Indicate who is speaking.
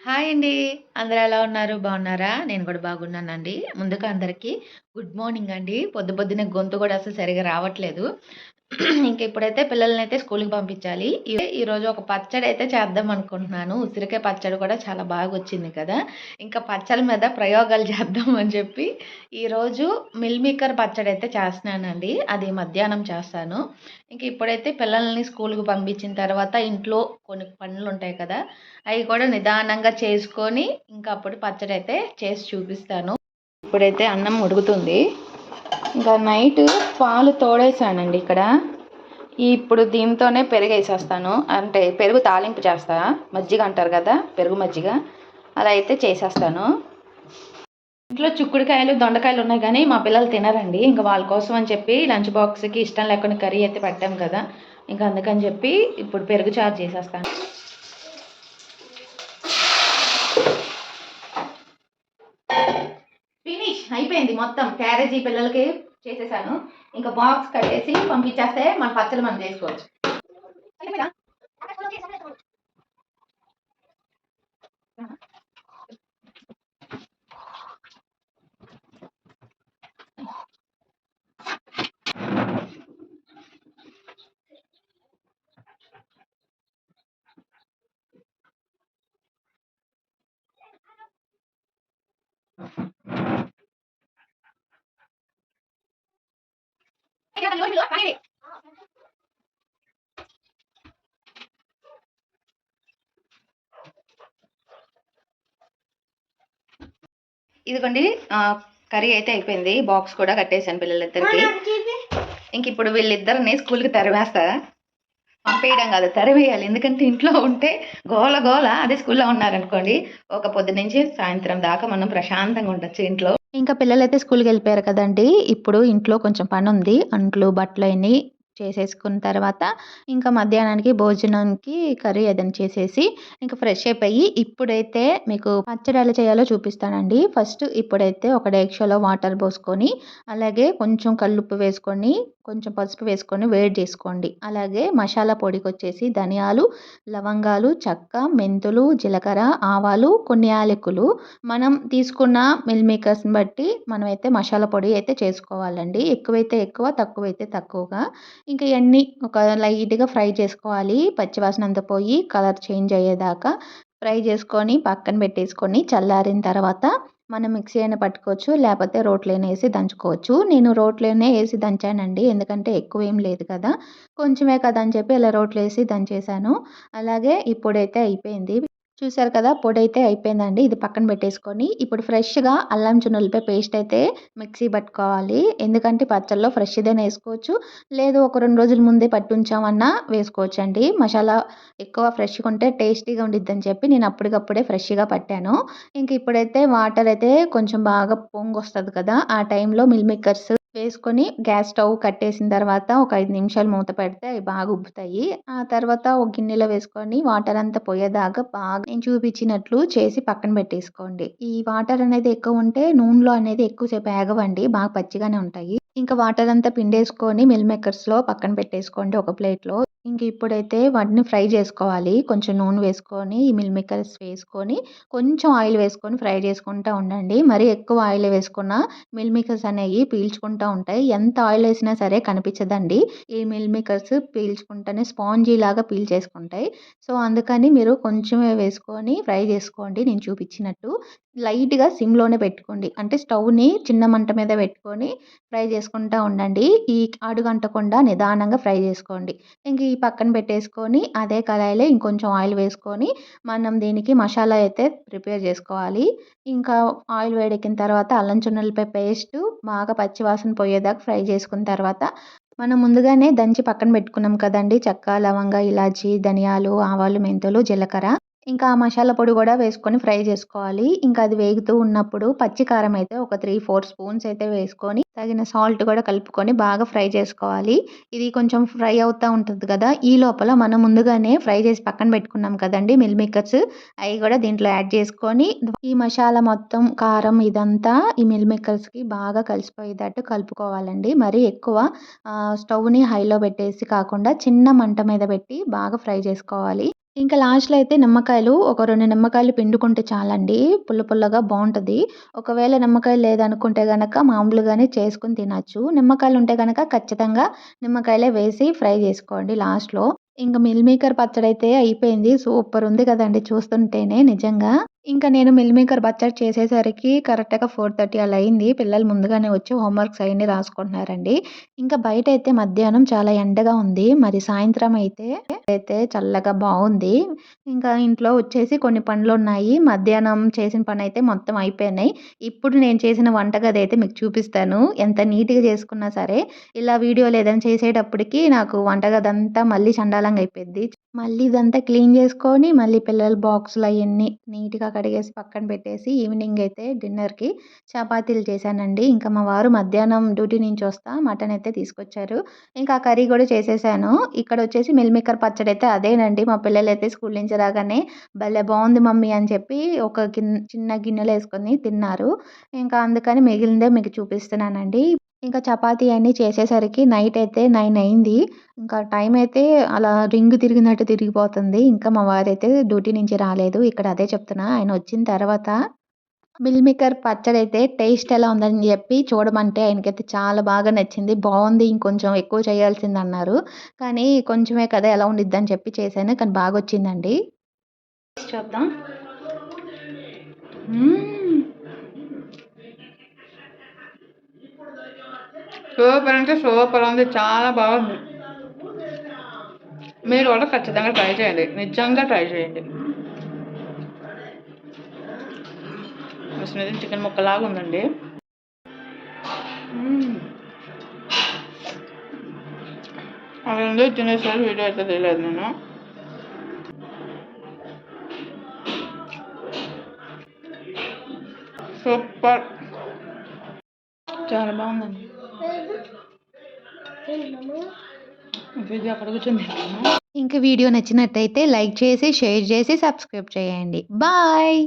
Speaker 1: Hi అండి. అందరూ ఎలా ఉన్నారు? బాగున్నారా? నేను కూడా బాగున్నానండి. ముందుగా అందరికీ గుడ్ మార్నింగ్ అండి. పొద్దు పొద్దున గొంతు కూడా అసలు సరిగా రావట్లేదు. ఇంక ఇప్పుడైతే పిల్లల్ని అయితే స్కూల్‌కి పంపించాలి. ఈరోజు ఒక పచ్చడి అయితే చేద్దాం అనుకుంటున్నాను. ఉసిరికాయ పచ్చడి కూడా చాలా బాగా వచ్చింది కదా! ఇంకా పచ్చడి మీద ప్రయోగాలు చేద్దాం అని చెప్పి ఈరోజు మిల్మేకర్ పచ్చడి అయితే చేస్తున్నానండి. అది మధ్యాహ్నం చేస్తాను. ఇంక ఇప్పుడైతే పిల్లల్ని స్కూల్‌కి పంపించిన తర్వాత ఇంట్లో కొన్ని పనులు ఉంటాయి కదా! అవి కూడా నిదానంగా చేసుకొని ఇంకా అప్పుడు పచ్చడి అయితే చేసి చూపిస్తాను. ఇప్పుడైతే అన్నం ఉడుకుతుంది. ఇంకా నైట్ పాలు తోడేసానండి ఇక్కడ. ఇప్పుడు దీంతోనే పెరుగు వేసేస్తాను అంటే పెరుగు తాలింపు చేస్తా. మజ్జిగ అంటారు కదా పెరుగు మజ్జిగ. అలా అయితే చేసేస్తాను. ఇంట్లో చుక్కుడుకాయలు దొండకాయలు ఉన్నాయి కానీ మా పిల్లలు తినరండి. ఇంకా వాళ్ళ కోసం అని చెప్పి లంచ్ బాక్స్కి ఇష్టం లేకుండా కర్రీ అయితే పెట్టాం కదా. ఇంకా అందుకని చెప్పి ఇప్పుడు పెరుగు చారు చేసేస్తాను. అయిపోయింది మొత్తం క్యారేజీ పిల్లలకి చేసేసాను. ఇంకా బాక్స్ కట్టేసి పంపించేస్తే మన పచ్చలు మనం చేసుకోవచ్చు. ఇదిగోండి కర్రీ అయితే అయిపోయింది. బాక్స్ కూడా కట్టేసాను పిల్లలిద్దరికి. ఇంక ఇప్పుడు వీళ్ళిద్దరిని స్కూల్కి తరివేస్తా పంపేయడం కాదు తరివేయాలి ఎందుకంటే ఇంట్లో ఉంటే గోల గోల అదే స్కూల్లో ఉన్నారనుకోండి. ఒక పొద్దు నుంచి సాయంత్రం దాకా మనం ప్రశాంతంగా ఉండొచ్చు ఇంట్లో. ఇంకా పిల్లలైతే స్కూల్కి వెళ్ళిపోయారు కదండి. ఇప్పుడు ఇంట్లో కొంచెం పని ఉంది అంట్లు బట్టలు అన్నీ చేసేసుకున్న తర్వాత ఇంకా మధ్యాహ్నానికి భోజనానికి కర్రీ ఏదైనా చేసేసి ఇంకా ఫ్రెష్ అయిపోయి ఇప్పుడైతే మీకు పచ్చడి ఎలా చేయాలో చూపిస్తానండి. ఫస్ట్ ఇప్పుడైతే ఒక డేక్షలో వాటర్ పోసుకొని అలాగే కొంచెం కల్లుప్పు వేసుకొని కొంచెం పసుపు వేసుకొని వేడి చేసుకోండి. అలాగే మసాలా పొడికి వచ్చేసి ధనియాలు లవంగాలు చెక్క మెంతులు జీలకర్ర ఆవాలు కొన్ని యాలకులు. మనం తీసుకున్న మిల్ మేకర్స్ని బట్టి మనమైతే మసాలా పొడి అయితే చేసుకోవాలండి. ఎక్కువైతే ఎక్కువ తక్కువైతే తక్కువగా. ఇంకా ఇవన్నీ ఒక లైట్గా ఫ్రై చేసుకోవాలి. పచ్చివాసన అంతా పోయి కలర్ చేంజ్ అయ్యేదాకా ఫ్రై చేసుకొని పక్కన పెట్టేసుకొని చల్లారిన తర్వాత మనం మిక్సీ అయినా పట్టుకోవచ్చు లేకపోతే రోట్లోనే వేసి దంచుకోవచ్చు. నేను రోట్లోనే వేసి దంచానండి. ఎందుకంటే ఎక్కువ ఏం లేదు కదా. కొంచెమే కదా అని చెప్పి ఇలా రోట్లో వేసి దంచేసాను అలాగే ఇప్పుడైతే అయిపోయింది. చూసారు కదా పొడి అయితే అయిపోయిందండి. ఇది పక్కన పెట్టేసుకొని ఇప్పుడు ఫ్రెష్గా అల్లం చున్నులపై పేస్ట్ అయితే మిక్సీ పట్టుకోవాలి. ఎందుకంటే పచ్చళ్ళలో ఫ్రెష్దేనే వేసుకోవచ్చు. లేదు ఒక రెండు రోజుల ముందే పట్టు ఉంచామన్నా వేసుకోవచ్చు అండి మసాలా ఎక్కువ ఫ్రెష్గా ఉంటే టేస్టీగా ఉండిద్దని చెప్పి నేను అప్పటికప్పుడే ఫ్రెష్గా పట్టాను. ఇంక ఇప్పుడైతే వాటర్ అయితే కొంచెం బాగా పొంగు వస్తుంది కదా ఆ టైంలో మిల్ మేకర్స్ వేసుకొని గ్యాస్ స్టవ్ కట్టేసిన తర్వాత ఒక ఐదు నిమిషాలు మూత పెడితే అవి బాగా ఉబ్బుతాయి. ఆ తర్వాత ఒక గిన్నెలో వేసుకొని వాటర్ అంతా పోయేదాకా బాగా నేను చూపించినట్లు చేసి పక్కన పెట్టేసుకోండి. ఈ వాటర్ అనేది ఎక్కువ ఉంటే నూనెలో అనేది ఎక్కువసేపు ఆగవండి బాగా పచ్చిగానే ఉంటాయి. ఇంకా వాటర్ అంతా పిండేసుకొని మిల్ మేకర్స్లో పక్కన పెట్టేసుకోండి ఒక ప్లేట్లో. ఇంక ఇప్పుడైతే వాటిని ఫ్రై చేసుకోవాలి. కొంచెం నూనె వేసుకొని ఈ మిల్ మేకర్స్ వేసుకొని కొంచెం ఆయిల్ వేసుకొని ఫ్రై చేసుకుంటూ ఉండండి. మరి ఎక్కువ ఆయిల్ వేసుకున్న మిల్ మేకర్స్ అనేవి పీల్చుకుంటూ ఉంటాయి. ఎంత ఆయిల్ వేసినా సరే కనిపించదండి. ఈ మిల్ మేకర్స్ పీల్చుకుంటేనే స్పాంజీ లాగా పీల్చేసుకుంటాయి సో అందుకని మీరు కొంచెమే వేసుకొని ఫ్రై చేసుకోండి. నేను చూపించినట్టు లైట్గా సిమ్లోనే పెట్టుకోండి. అంటే స్టవ్ని చిన్న మంట మీద పెట్టుకొని ఫ్రై చేసుకుంటూ ఉండండి. ఈ అడుగంటకుండా నిదానంగా ఫ్రై చేసుకోండి. ఇంక ఈ పక్కన పెట్టేసుకొని అదే కళాయిలో ఇంకొంచెం ఆయిల్ వేసుకొని మనం దీనికి మసాలా అయితే ప్రిపేర్ చేసుకోవాలి. ఇంకా ఆయిల్ వేడెక్కిన తర్వాత అల్లం చున్నలపై పేస్ట్ బాగా పచ్చివాసన పోయేదాకా ఫ్రై చేసుకున్న తర్వాత మనం ముందుగానే దంచి పక్కన పెట్టుకున్నాం కదండి. చెక్క లవంగ ఇలాచి ధనియాలు ఆవాలు మెంతులు జీలకర్ర. ఇంకా ఆ మసాలా పొడి కూడా వేసుకొని ఫ్రై చేసుకోవాలి. ఇంకా అది వేగుతూ ఉన్నప్పుడు పచ్చి కారం అయితే ఒక త్రీ ఫోర్ స్పూన్స్ అయితే వేసుకొని తగిన సాల్ట్ కూడా కలుపుకొని బాగా ఫ్రై చేసుకోవాలి. ఇది కొంచెం ఫ్రై అవుతూ ఉంటుంది కదా ఈ లోపల మనం ముందుగానే ఫ్రై చేసి పక్కన పెట్టుకున్నాం కదండి మిల్ మేకర్స్ అవి కూడా దీంట్లో యాడ్ చేసుకొని ఈ మసాలా మొత్తం కారం ఇదంతా ఈ మిల్ మేకర్స్కి బాగా కలిసిపోయేటట్టు కలుపుకోవాలండి. మరి ఎక్కువ స్టవ్ని హైలో పెట్టేసి కాకుండా చిన్న మంట మీద పెట్టి బాగా ఫ్రై చేసుకోవాలి. ఇంకా లాస్ట్‌లో అయితే నిమ్మకాయలు ఒక రెండు నిమ్మకాయలు పిండుకుంటే చాలండి. పుల్ల పుల్లగా బాగుంటుంది ఒకవేళ నిమ్మకాయలు లేదనుకుంటే గనక మామూలుగానే చేసుకుని తినొచ్చు. నిమ్మకాయలు ఉంటే గనక ఖచ్చితంగా నిమ్మకాయలే వేసి ఫ్రై చేసుకోండి లాస్ట్‌లో. ఇంకా మిల్ మేకర్ అయితే అయిపోయింది. సూపర్ ఉంది కదండి చూస్తుంటేనే నిజంగా. ఇంకా నేను మిల్ మేకర్ పచ్చడి చేసేసరికి కరెక్ట్‌గా 4:30 అలా అయింది. పిల్లలు ముందుగానే వచ్చి హోంవర్క్స్ అయన్నీ రాసుకుంటున్నారండి. ఇంకా బయటైతే మధ్యాహ్నం చాలా ఎండగా ఉంది. మరి సాయంత్రం అయితే అయితే చల్లగా బావుంది. ఇంకా ఇంట్లో వచ్చేసి కొన్ని పనులున్నాయి. మధ్యాహ్నం చేసిన పనైతే మొత్తం అయిపోయినాయి. ఇప్పుడు నేను చేసిన వంటగది అయితే మీకు చూపిస్తాను. ఎంత నీట్‌గా చేసుకున్నా సరే, ఇలా వీడియోలు ఏదైనా చేసేటప్పటికి నాకు వంటగదంతా మళ్ళీ చండాలంగా అయిపోద్ది. మళ్ళీ ఇదంతా క్లీన్ చేసుకొని, మళ్ళీ పిల్లల బాక్సులు అయన్నీ నీట్‌గా కడిగేసి పక్కన పెట్టేసి, ఈవినింగ్ అయితే డిన్నర్‌కి చపాతీలు చేశానండి. ఇంకా మా వారు మధ్యాహ్నం డ్యూటీ నుంచి వస్తా మటన్ అయితే తీసుకొచ్చారు. ఇంకా ఆ కర్రీ కూడా చేసేసాను. ఇక్కడ వచ్చేసి మిల్మేకర్ పచ్చడి అయితే అదేనండి. మా పిల్లలైతే స్కూల్ నుంచి రాగానే భలే బాగుంది మమ్మీ అని చెప్పి ఒక గిన్నె చిన్న గిన్నెలు వేసుకొని తిన్నారు. ఇంకా అందుకని మిగిలిందే మీకు చూపిస్తున్నానండి. ఇంకా చపాతీ అన్నీ చేసేసరికి నైట్ అయితే నైన్ అయింది. ఇంకా టైం అయితే అలా రింగ్ తిరిగినట్టు తిరిగిపోతుంది. ఇంకా మా వారైతే డ్యూటీ నుంచి రాలేదు. ఇక్కడ అదే చెప్తున్నా. ఆయన వచ్చిన తర్వాత మిల్ మేకర్ అయితే టేస్ట్ ఎలా ఉందని చెప్పి చూడమంటే ఆయనకైతే చాలా బాగా నచ్చింది. బాగుంది ఇంకొంచెం ఎక్కువ చేయాల్సింది అన్నారు కానీ కొంచెమే కదా ఎలా ఉండిద్దని చెప్పి చేశాను. కానీ బాగా వచ్చిందండి చూద్దాం. సూపర్ అంటే సూపర్ ఉంది. చాలా బాగుంది. మీరు కూడా ఖచ్చితంగా ట్రై చేయండి. నిజంగా ట్రై చేయండి. మిషన్ చికెన్ ముక్కలాగా ఉందండి. హ్మ్. అలా ఉంది తినేసారు. వీడియో అయితే తెలియలేదు నేను. సూపర్. చాలా బాగుందండి. ఇంకా అక్కడ కూర్చొని వీడియో నచ్చినట్టయితే లైక్ చేసి, షేర్ చేసి, సబ్స్క్రైబ్ చేయండి. బాయ్.